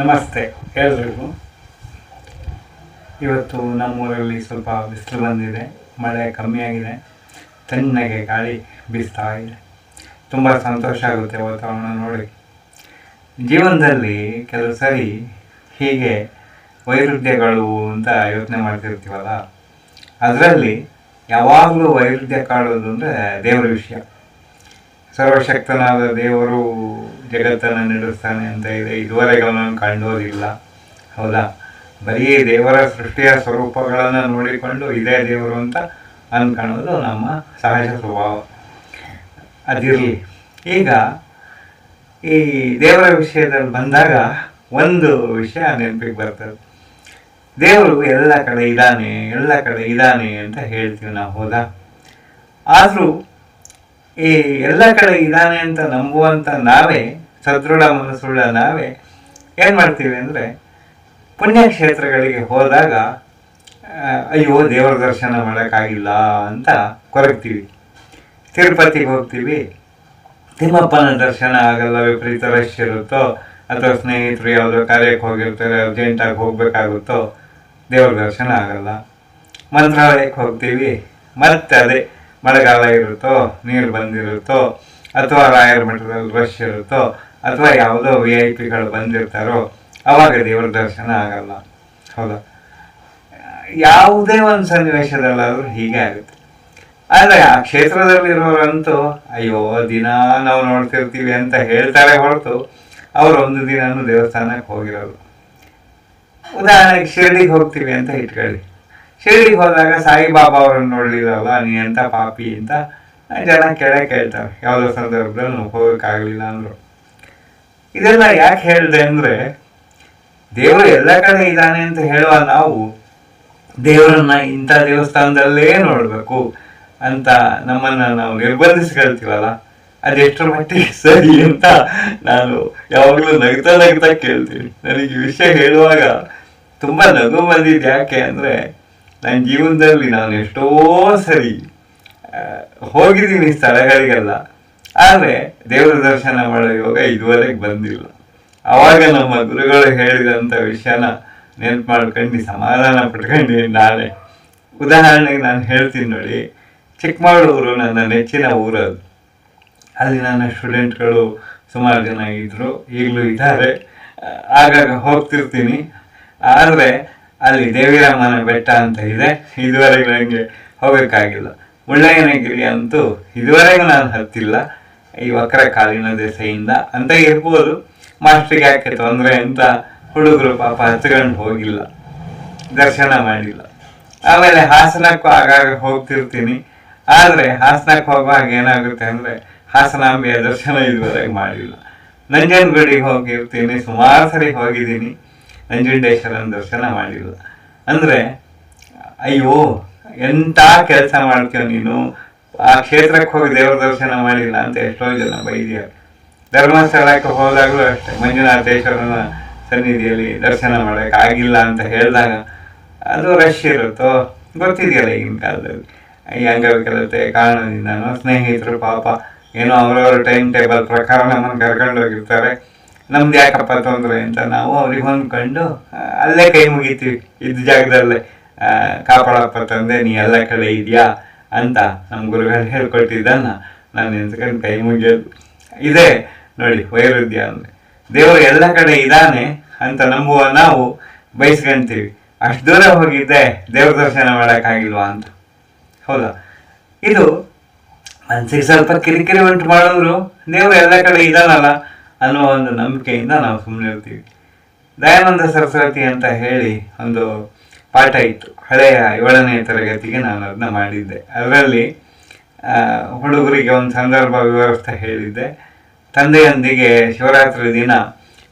ನಮಸ್ತೆ ಎಲ್ರಿಗೂ ಇವತ್ತು ನಮ್ಮೂರಲ್ಲಿ ಸ್ವಲ್ಪ ಬಿಸಿಲು ಬಂದಿದೆ, ಮಳೆ ಕಮ್ಮಿ ಆಗಿದೆ, ತಣ್ಣಗೆ ಗಾಳಿ ಬೀಸ್ತಾ ಇದೆ. ತುಂಬ ಸಂತೋಷ ಆಗುತ್ತೆ ವಾತಾವರಣ ನೋಡಿ ಜೀವನದಲ್ಲಿ ಕೆಲವು ಸರಿ ಹೀಗೆ ವೈರುಧ್ಯಗಳು ಅಂತ ಯೋಚನೆ ಮಾಡ್ತಿರ್ತೀವಲ್ಲ, ಅದರಲ್ಲಿ ಯಾವಾಗಲೂ ವೈರುಧ್ಯ ಕಾಡೋದು ಅಂದರೆ ದೇವರ ವಿಷಯ. ಸರ್ವಶಕ್ತನಾದ ದೇವರು ಜಗತ್ತನ್ನು ನಡೆಸ್ತಾನೆ ಅಂತ ಇದೆ. ಇದುವರೆಗೆ ಕಂಡೋದಿಲ್ಲ. ಹೌದಾ? ಬರೀ ದೇವರ ಸೃಷ್ಟಿಯ ಸ್ವರೂಪಗಳನ್ನು ನೋಡಿಕೊಂಡು ಇದೇ ದೇವರು ಅಂತ ಅನ್ಕೊಳ್ಳೋದು ನಮ್ಮ ಸಹಜ ಸ್ವಭಾವ. ಅದಿರಲಿ. ಈಗ ಈ ದೇವರ ವಿಷಯದಲ್ಲಿ ಬಂದಾಗ ಒಂದು ವಿಷಯ ನೆನಪಿಗೆ ಬರ್ತದೆ. ದೇವರು ಎಲ್ಲ ಕಡೆ ಇದ್ದಾನೆ, ಎಲ್ಲ ಕಡೆ ಇದ್ದಾನೆ ಅಂತ ಹೇಳ್ತೀವಿ ನಾವು, ಹೌದಾ? ಆದರೂ ಈ ಎಲ್ಲ ಕಡೆ ಇದ್ದಾನೆ ಅಂತ ನಂಬುವಂಥ ನಾವೇ ಸದೃಢ ಮನಸ್ಸುಳ್ಳ ನಾವೇ ಏನು ಮಾಡ್ತೀವಿ ಅಂದರೆ ಪುಣ್ಯಕ್ಷೇತ್ರಗಳಿಗೆ ಹೋದಾಗ ಅಯ್ಯೋ, ದೇವರ ದರ್ಶನ ಮಾಡೋಕ್ಕಾಗಿಲ್ಲ ಅಂತ ಕೊರಗ್ತೀವಿ. ತಿರುಪತಿಗೆ ಹೋಗ್ತೀವಿ. ತಿಮ್ಮಪ್ಪನ ದರ್ಶನ ಆಗಲ್ಲ, ವಿಪರೀತ ರಶ್ ಇರುತ್ತೋ, ಅಥವಾ ಸ್ನೇಹಿತರು ಯಾವುದೋ ಕಾರ್ಯಕ್ಕೆ ಹೋಗಿರ್ತಾರೆ ಅರ್ಜೆಂಟಾಗಿ ಹೋಗಬೇಕಾಗುತ್ತೋ, ದೇವ್ರ ದರ್ಶನ ಆಗಲ್ಲ. ಮಂತ್ರಾಲಯಕ್ಕೆ ಹೋಗ್ತೀವಿ. ಮತ್ತೆ ಅದೇ ಮಳೆಗಾಲ ಇರುತ್ತೋ, ನೀರು ಬಂದಿರುತ್ತೋ, ಅಥವಾ ರಾಯರ ಮಠದಲ್ಲಿ ರಶ್ ಇರುತ್ತೋ ಅಥವಾ ಯಾವುದೋ ವಿ ಐ ಪಿಗಳು ಬಂದಿರ್ತಾರೋ, ಅವಾಗ ದೇವರ ದರ್ಶನ ಆಗಲ್ಲ. ಹೌದಾ? ಯಾವುದೇ ಒಂದು ಸನ್ನಿವೇಶದಲ್ಲಾದರೂ ಹೀಗೆ ಆಗುತ್ತೆ. ಆದರೆ ಆ ಕ್ಷೇತ್ರದಲ್ಲಿರೋರಂತೂ, ಅಯ್ಯೋ, ದಿನ ನಾವು ನೋಡ್ತಿರ್ತೀವಿ ಅಂತ ಹೇಳ್ತಾರೆ ಹೊರತು, ಅವರು ಒಂದು ದಿನನೂ ದೇವಸ್ಥಾನಕ್ಕೆ ಹೋಗಿರೋದು ಉದಾಹರಣೆಗೆ ಶಿರಡಿಗೆ ಹೋಗ್ತೀವಿ ಅಂತ ಇಟ್ಕೊಳ್ಳಿ. ಶಿರಡಿಗೆ ಹೋದಾಗ ಸಾಯಿಬಾಬಾ ಅವ್ರನ್ನ ನೋಡ್ಲಿಲ್ಲಲ್ಲ, ನೀ ಎಂತ ಪಾಪಿ ಅಂತ ಜನ ಕೆಳಗೆ ಕೇಳ್ತಾರೆ. ಯಾವುದೋ ಸಂದರ್ಭದಲ್ಲಿ ಹೋಗೋಕ್ಕಾಗಲಿಲ್ಲ ಅಂದರು. ಇದೆಲ್ಲ ಯಾಕೆ ಹೇಳಿದೆ ಅಂದ್ರೆ, ದೇವರು ಎಲ್ಲ ಕಡೆ ಇದ್ದಾನೆ ಅಂತ ಹೇಳುವ ನಾವು ದೇವರನ್ನ ಇಂಥ ದೇವಸ್ಥಾನದಲ್ಲೇ ನೋಡಬೇಕು ಅಂತ ನಮ್ಮನ್ನ ನಾವು ನಿರ್ಬಂಧಿಸ್ಕೊಳ್ತೀವಲ್ಲ ಅದೆಷ್ಟರ ಮಟ್ಟಿಗೆ ಸರಿ ಅಂತ ನಾನು ಯಾವಾಗಲೂ ನಗ್ತಾ ನಗ್ತಾ ಕೇಳ್ತೀನಿ. ನನಗೆ ವಿಷಯ ಹೇಳುವಾಗ ತುಂಬ ನಗು ಬಂದಿದ್ದು ಯಾಕೆ ಅಂದರೆ, ನನ್ನ ಜೀವನದಲ್ಲಿ ನಾನು ಎಷ್ಟೋ ಸರಿ ಹೋಗಿದ್ದೀನಿ ಸ್ಥಳಗಳಿಗೆಲ್ಲ. ಆದರೆ ದೇವರ ದರ್ಶನ ಮಾಡೋ ಯೋಗ ಇದುವರೆಗೆ ಬಂದಿಲ್ಲ. ಆವಾಗ ನಮ್ಮ ಗುರುಗಳು ಹೇಳಿದಂಥ ವಿಷಯನ ನೆನ್ಪು ಮಾಡ್ಕೊಂಡು ಸಮಾಧಾನ ಪಟ್ಕೊಂಡು ನಾಳೆ ಉದಾಹರಣೆಗೆ ನಾನು ಹೇಳ್ತೀನಿ ನೋಡಿ, ಚಿಕ್ಕಮಗಳೂರು ನನ್ನ ನೆಚ್ಚಿನ ಊರದು. ಅಲ್ಲಿ ನನ್ನ ಸ್ಟೂಡೆಂಟ್ಗಳು ಸುಮಾರು ಜನ ಇದ್ದರು ಈಗಲೂ ಇದ್ದಾರೆ. ಆಗಾಗ ಹೋಗ್ತಿರ್ತೀನಿ. ಆದರೆ ಅಲ್ಲಿ ದೇವಿರಾಮನ ಬೆಟ್ಟ ಅಂತ ಇದೆ. ಇದುವರೆಗೆ ನನಗೆ ಹೋಗೋಕ್ಕಾಗಿಲ್ಲ. ಮುಳ್ಳಯ್ಯನಗಿರಿ ಅಂತೂ ಇದುವರೆಗೂ ನಾನು ಹತ್ತಿಲ್ಲ. ಈ ವಕ್ರ ಕಾಲಿನ ದೆಸೆಯಿಂದ ಅಂತ ಇರ್ಬೋದು ಮಾಸ್ಟ್ರಿಗೆ ಯಾಕೆ ತೊಂದರೆ ಅಂತ ಹುಡುಗರು ಪಾಪ ಹತ್ಕೊಂಡು ಹೋಗಿಲ್ಲ. ದರ್ಶನ ಮಾಡಿಲ್ಲ. ಆಮೇಲೆ ಹಾಸನಕ್ಕೂ ಆಗಾಗ ಹೋಗ್ತಿರ್ತೀನಿ. ಆದರೆ ಹಾಸನಕ್ಕೆ ಹೋಗುವಾಗ ಏನಾಗುತ್ತೆ ಅಂದರೆ ಹಾಸನಾಂಬೆಯ ದರ್ಶನ ಇದುವರೆಗೆ ಮಾಡಿಲ್ಲ. ನಂಜನಗೂಡಿಗೆ ಹೋಗಿರ್ತೀನಿ. ಸುಮಾರು ಸರಿ ಹೋಗಿದ್ದೀನಿ. ನಂಜುಂಡೇಶ್ವರನ ದರ್ಶನ ಮಾಡಿಲ್ಲ. ಅಂದರೆ, ಅಯ್ಯೋ ಎಂಥ ಕೆಲಸ ಮಾಡ್ತೀಯ ನೀನು? ಆ ಕ್ಷೇತ್ರಕ್ಕೆ ಹೋಗಿ ದೇವ್ರ ದರ್ಶನ ಮಾಡಿಲ್ಲ ಅಂತ ಎಷ್ಟೋ ಜನ ಬೈದಿದ್ದಾರೆ. ಧರ್ಮಸ್ಥಳಕ್ಕೆ ಹೋದಾಗಲೂ ಅಷ್ಟೇ. ಮಂಜುನಾಥೇಶ್ವರನ ಸನ್ನಿಧಿಯಲ್ಲಿ ದರ್ಶನ ಮಾಡೋಕೆ ಆಗಿಲ್ಲ ಅಂತ ಹೇಳಿದಾಗ ಅದು ರಶ್ ಇರುತ್ತೋ ಗೊತ್ತಿದೆಯಲ್ಲ ಈಗಿನ ಕಾಲದಲ್ಲಿ. ಈ ಅಂಗವಿಕಲತೆ ಕಾರಣದಿಂದನೋ ಸ್ನೇಹಿತರು ಪಾಪ ಏನೋ ಅವರವ್ರ ಟೈಮ್ ಟೇಬಲ್ ಪ್ರಕಾರ ನಮ್ಮನ್ನು ಕರ್ಕೊಂಡು ಹೋಗಿರ್ತಾರೆ. ನಮ್ದು ಯಾಕಪ್ಪ ತೊಂದರೆ ಅಂತ ನಾವು ಅವ್ರಿಗೆ ಹೊಂದ್ಕೊಂಡು ಅಲ್ಲೇ ಕೈ ಮುಗಿತೀವಿ. ಇದ್ದ ಜಾಗದಲ್ಲೇ ಕಾಪಾಡಪ್ಪ ತಂದೆ, ನೀ ಎಲ್ಲ ಕಡೆ ಇದೆಯಾ? ಅಂತ ನಮ್ಮ ಗುರುಗಳು ಹೇಳ್ಕೊಟ್ಟಿದ್ದನ್ನ ನಾನು ನಿಂತ್ಕೊಂಡು ಕೈ ಮುಗಿಯೋದು. ಇದೇ ನೋಡಿ ವೈರುದ್ಯ ಅಂದರೆ. ದೇವರು ಎಲ್ಲ ಕಡೆ ಇದ್ದಾನೆ ಅಂತ ನಂಬುವ ನಾವು ಬಯಸ್ಕೊಂತೀವಿ. ಅಷ್ಟು ದೂರ ಹೋಗಿದ್ದೆ ದೇವ್ರ ದರ್ಶನ ಮಾಡೋಕ್ಕಾಗಿಲ್ವಾ ಅಂತ. ಹೌದಾ? ಇದು ಮನಸ್ಸಿಗೆ ಸ್ವಲ್ಪ ಕಿರಿಕಿರಿ ಉಂಟು ಮಾಡಿದ್ರು ದೇವರು ಎಲ್ಲ ಕಡೆ ಇದ್ದಾನಲ್ಲ ಅನ್ನೋ ಒಂದು ನಂಬಿಕೆಯಿಂದ ನಾವು ಸುಮ್ಮನೆ ಇರ್ತೀವಿ ದಯಾನಂದ ಸರಸ್ವತಿ ಅಂತ ಹೇಳಿ ಒಂದು ಪಾಠ ಇತ್ತು. ಹಳೆಯ ಏಳನೇ ತರಗತಿಗೆ ನಾನು ಅದನ್ನ ಮಾಡಿದ್ದೆ. ಅದರಲ್ಲಿ ಹುಡುಗರಿಗೆ ಒಂದು ಸಂದರ್ಭ ವ್ಯವಸ್ಥೆ ಹೇಳಿದ್ದೆ. ತಂದೆಯೊಂದಿಗೆ ಶಿವರಾತ್ರಿ ದಿನ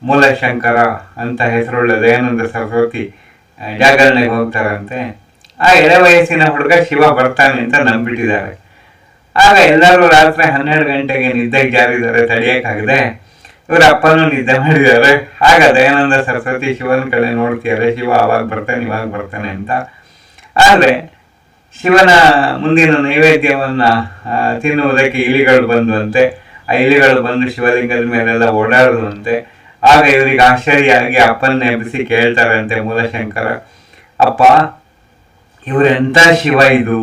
ಮೂಲಶಂಕರ ಅಂತ ಹೆಸರುಳ್ಳ ದಯಾನಂದ ಸರಸ್ವತಿ ಜಾಗರಣೆಗೆ ಹೋಗ್ತಾರಂತೆ. ಆ ಎಳೆ ವಯಸ್ಸಿನ ಹುಡುಗ ಶಿವ ಬರ್ತಾನೆ ಅಂತ ನಂಬಿಟ್ಟಿದ್ದಾರೆ. ಆಗ ಎಲ್ಲರೂ ರಾತ್ರಿ ಹನ್ನೆರಡು ಗಂಟೆಗೆ ನಿದ್ದೆಗೆ ಜಾರಿದ್ದಾರೆ ತಡೆಯೋಕ್ಕಾಗದೆ ಇವ್ರ ಅಪ್ಪನೂ ನಿದ್ದೆ ಮಾಡಿದ್ದಾರೆ. ಆಗ ದಯಾನಂದ ಸರಸ್ವತಿ ಶಿವನ ಕಡೆ ನೋಡ್ತಿದ್ದಾರೆ ಶಿವ ಅವಾಗ ಬರ್ತಾನೆ, ಇವಾಗ ಬರ್ತಾನೆ ಅಂತ. ಆದರೆ ಶಿವನ ಮುಂದಿನ ನೈವೇದ್ಯವನ್ನ ತಿನ್ನುವುದಕ್ಕೆ ಇಲಿಗಳು ಬಂದುವಂತೆ. ಆ ಇಲಿಗಳು ಬಂದು ಶಿವಲಿಂಗದ ಮೇಲೆಲ್ಲ ಓಡಾಡುವಂತೆ. ಆಗ ಇವರಿಗೆ ಆಶ್ಚರ್ಯ ಆಗಿ ಅಪ್ಪನ ಎಬ್ಬಿಸಿ ಕೇಳ್ತಾರಂತೆ ಮೂಲಶಂಕರ. ಅಪ್ಪ ಇವರೆಂಥ ಶಿವ ಇದು?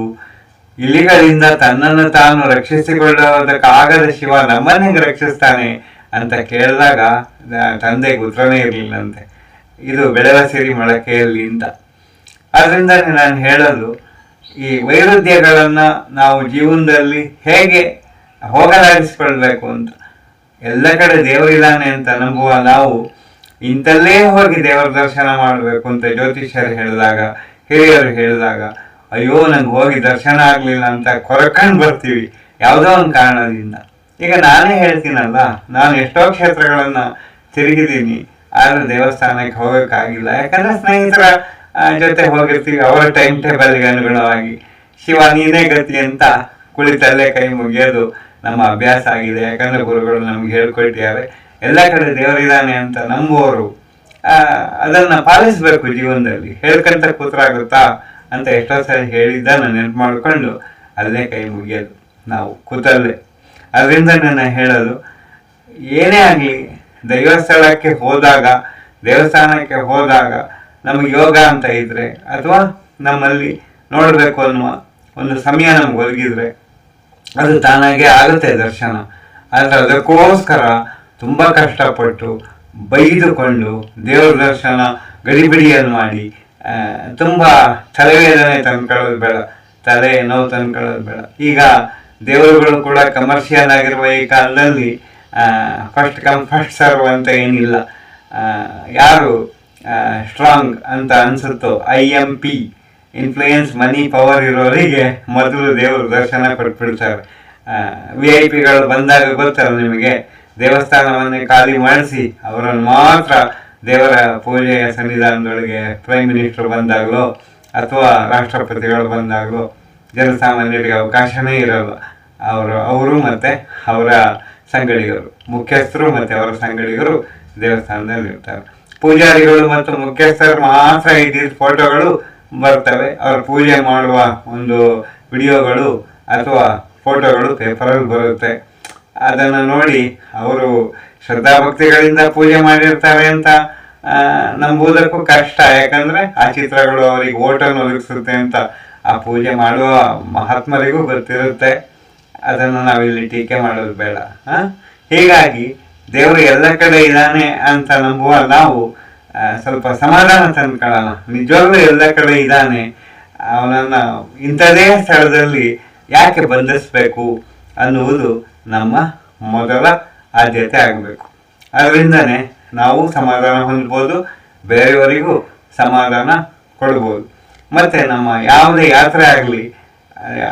ಇಲಿಗಳಿಂದ ತನ್ನನ್ನು ತಾನು ರಕ್ಷಿಸಿಕೊಳ್ಳೋದಕ್ಕಾಗದ ಶಿವ ನಮ್ಮನ್ನ ಹೆಂಗೆ ರಕ್ಷಿಸ್ತಾನೆ? ಅಂತ ಕೇಳಿದಾಗ ತಂದೆಗೆ ಉತ್ತರನೇ ಇರಲಿಲ್ಲಂತೆ. ಇದು ಬೆಳೆದ ಸಿರಿ ಮೊಳಕೆಯಲ್ಲಿ ಅಂತ. ಆದ್ರಿಂದ ನಾನು ಹೇಳೋದು, ಈ ವೈರುಧ್ಯಗಳನ್ನ ನಾವು ಜೀವನದಲ್ಲಿ ಹೇಗೆ ಹೋಗಲಾಡಿಸ್ಕೊಳ್ಬೇಕು ಅಂತ. ಎಲ್ಲ ಕಡೆ ದೇವರಿದ್ದಾನೆ ಅಂತ ನಂಬುವ ನಾವು ಇಂಥಲ್ಲೇ ಹೋಗಿ ದೇವರ ದರ್ಶನ ಮಾಡಬೇಕು ಅಂತ ಜ್ಯೋತಿಷ್ಯರು ಹೇಳಿದಾಗ, ಹಿರಿಯರು ಹೇಳಿದಾಗ, ಅಯ್ಯೋ, ನಂಗೆ ಹೋಗಿ ದರ್ಶನ ಆಗಲಿಲ್ಲ ಅಂತ ಕೊರಕೊಂಡು ಬರ್ತೀವಿ, ಯಾವುದೋ ಒಂದು ಕಾರಣದಿಂದ. ಈಗ ನಾನೇ ಹೇಳ್ತೀನಲ್ಲ, ನಾನು ಎಷ್ಟೋ ಕ್ಷೇತ್ರಗಳನ್ನ ತಿರುಗಿದ್ದೀನಿ, ಆದ್ರೆ ದೇವಸ್ಥಾನಕ್ಕೆ ಹೋಗೋಕ್ಕಾಗಿಲ್ಲ. ಯಾಕಂದ್ರೆ ಸ್ನೇಹಿತರ ಜೊತೆ ಹೋಗಿರ್ತೀವಿ, ಅವರ ಟೈಮ್ ಟೇಬಲ್ಗೆ ಅನುಗುಣವಾಗಿ. ಶಿವ, ನೀನೇ ಗತಿ ಅಂತ ಕುಳಿತಲ್ಲೇ ಕೈ ಮುಗಿಯೋದು ನಮ್ಮ ಅಭ್ಯಾಸ ಆಗಿದೆ. ಯಾಕಂದ್ರೆ ಗುರುಗಳು ನಮ್ಗೆ ಹೇಳ್ಕೊಟ್ಟಿದ್ದಾರೆ, ಎಲ್ಲ ಕಡೆ ದೇವರಿದ್ದಾನೆ ಅಂತ ನಂಬುವವರು ಅದನ್ನ ಪಾಲಿಸ್ಬೇಕು ಜೀವನದಲ್ಲಿ. ಹೇಳ್ಕಂತ ಕೂತ್ರಾಗುತ್ತಾ ಅಂತ ಎಷ್ಟೋ ಸರಿ ಹೇಳಿದ್ದನ್ನ ನೆನ್ಪು ಮಾಡಿಕೊಂಡು ಅಲ್ಲೇ ಕೈ ಮುಗಿಯೋದು. ನಾವು ಕೂತಲ್ಲೇ. ಅದರಿಂದ ನಾನು ಹೇಳೋದು, ಏನೇ ಆಗಲಿ, ದೈವಸ್ಥಳಕ್ಕೆ ಹೋದಾಗ, ದೇವಸ್ಥಾನಕ್ಕೆ ಹೋದಾಗ ನಮಗೆ ಯೋಗ ಅಂತ ಇದ್ರೆ, ಅಥವಾ ನಮ್ಮಲ್ಲಿ ನೋಡಬೇಕು ಅನ್ನುವ ಒಂದು ಸಮಯ ನಮ್ಗೆ ಒದಗಿದ್ರೆ, ಅದು ತಾನಾಗೆ ಆಗುತ್ತೆ ದರ್ಶನ. ಆದರೆ ಅದಕ್ಕೋಸ್ಕರ ತುಂಬ ಕಷ್ಟಪಟ್ಟು ಬೈದುಕೊಂಡು ದೇವ್ರ ದರ್ಶನ ಗಡಿಬಿಡಿಯನ್ನು ಮಾಡಿ ತುಂಬ ತಲೆವೇದನೆ ತಂದ್ಕೊಳ್ಳೋದು ಬೇಡ, ತಲೆ ನೋವು ತಂದ್ಕೊಳ್ಳೋದು ಬೇಡ. ಈಗ ದೇವರುಗಳು ಕೂಡ ಕಮರ್ಷಿಯಲ್ ಆಗಿರುವ ಈ ಕಾಲದಲ್ಲಿ ಫಸ್ಟ್ ಕಮ್ ಫಸ್ಟ್ ಸರ್ವ್ ಅಂತ ಏನಿಲ್ಲ. ಯಾರು ಸ್ಟ್ರಾಂಗ್ ಅಂತ ಅನ್ಸುತ್ತೋ I M P influence money power ಇರೋರಿಗೆ ಮೊದಲು ದೇವರು ದರ್ಶನ ಕೊಟ್ಬಿಡ್ತಾರೆ. ವಿ ಐ ಪಿಗಳು ಬಂದಾಗ ಗೊತ್ತಲ್ಲ ನಿಮಗೆ, ದೇವಸ್ಥಾನವನ್ನು ಖಾಲಿ ಮಾಡಿಸಿ, ಅವರನ್ನು ಮಾತ್ರ ದೇವರ ಪೂಜೆಯ ಸನ್ನಿಧಾನದೊಳಗೆ ಪ್ರೈಮ್ ಮಿನಿಸ್ಟರ್ ಬಂದಾಗಲೋ ಅಥವಾ ರಾಷ್ಟ್ರಪತಿಗಳು ಬಂದಾಗಲೋ ಜನಸಾಮಾನ್ಯರಿಗೆ ಅವಕಾಶನೇ ಇರಲ್ಲ. ಅವರು ಅವರು ಮತ್ತೆ ಅವರ ಸಂಗಡಿಗರು, ಮುಖ್ಯಸ್ಥರು ಮತ್ತೆ ಅವರ ಸಂಗಡಿಗರು ದೇವಸ್ಥಾನದಲ್ಲಿ ಇರ್ತಾರೆ. ಪೂಜಾರಿಗಳು ಮತ್ತು ಮುಖ್ಯಸ್ಥರು ಮಾತ್ರ ಇದ್ದಿದ್ದ ಫೋಟೋಗಳು ಬರ್ತವೆ. ಅವರು ಪೂಜೆ ಮಾಡುವ ಒಂದು ವಿಡಿಯೋಗಳು ಅಥವಾ ಫೋಟೋಗಳು ಪೇಪರಲ್ಲಿ ಬರುತ್ತೆ. ಅದನ್ನು ನೋಡಿ ಅವರು ಶ್ರದ್ಧಾಭಕ್ತಿಗಳಿಂದ ಪೂಜೆ ಮಾಡಿರ್ತಾರೆ ಅಂತ ನಂಬುವುದಕ್ಕೂ ಕಷ್ಟ. ಯಾಕಂದ್ರೆ ಆ ಚಿತ್ರಗಳು ಅವರಿಗೆ ಓಟನ್ನು ಒದಗಿಸುತ್ತೆ ಅಂತ ಆ ಪೂಜೆ ಮಾಡುವ ಮಹಾತ್ಮರಿಗೂ ಗೊತ್ತಿರುತ್ತೆ. ಅದನ್ನು ನಾವಿಲ್ಲಿ ಟೀಕೆ ಮಾಡೋದು ಬೇಡ? ಹೀಗಾಗಿ ದೇವರು ಎಲ್ಲ ಕಡೆ ಇದ್ದಾನೆ ಅಂತ ನಂಬುವ ನಾವು ಸ್ವಲ್ಪ ಸಮಾಧಾನ ತಂದ್ಕೊಳ್ಳೋಣ ನಿಜವಾಗ್ಲೂ ಎಲ್ಲ ಕಡೆ ಇದ್ದಾನೆ. ಅವನನ್ನು ಇಂಥದೇ ಸ್ಥಳದಲ್ಲಿ ಯಾಕೆ ಬಂಧಿಸಬೇಕು ಅನ್ನುವುದು ನಮ್ಮ ಮೊದಲ ಆದ್ಯತೆ ಆಗಬೇಕು. ಅದರಿಂದನೇ ನಾವು ಸಮಾಧಾನ ಹೊಂದ್ಬೋದು, ಬೇರೆಯವರಿಗೂ ಸಮಾಧಾನ ಕೊಡ್ಬೋದು. ಮತ್ತೆ ನಮ್ಮ ಯಾವುದೇ ಯಾತ್ರೆ ಆಗಲಿ,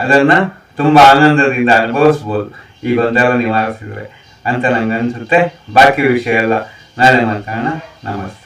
ಅದನ್ನ ತುಂಬಾ ಆನಂದದಿಂದ ಅನುಭವಿಸ್ಬೋದು. ಈ ಗೊಂದಲ ನಿವಾರಿಸಿದ್ರೆ ಅಂತ ನಂಗೆ ಅನ್ಸುತ್ತೆ ಬಾಕಿ ವಿಷಯ ಎಲ್ಲ ನಾಳೆ ಮಾತಾಡೋಣ. ನಮಸ್ತೆ.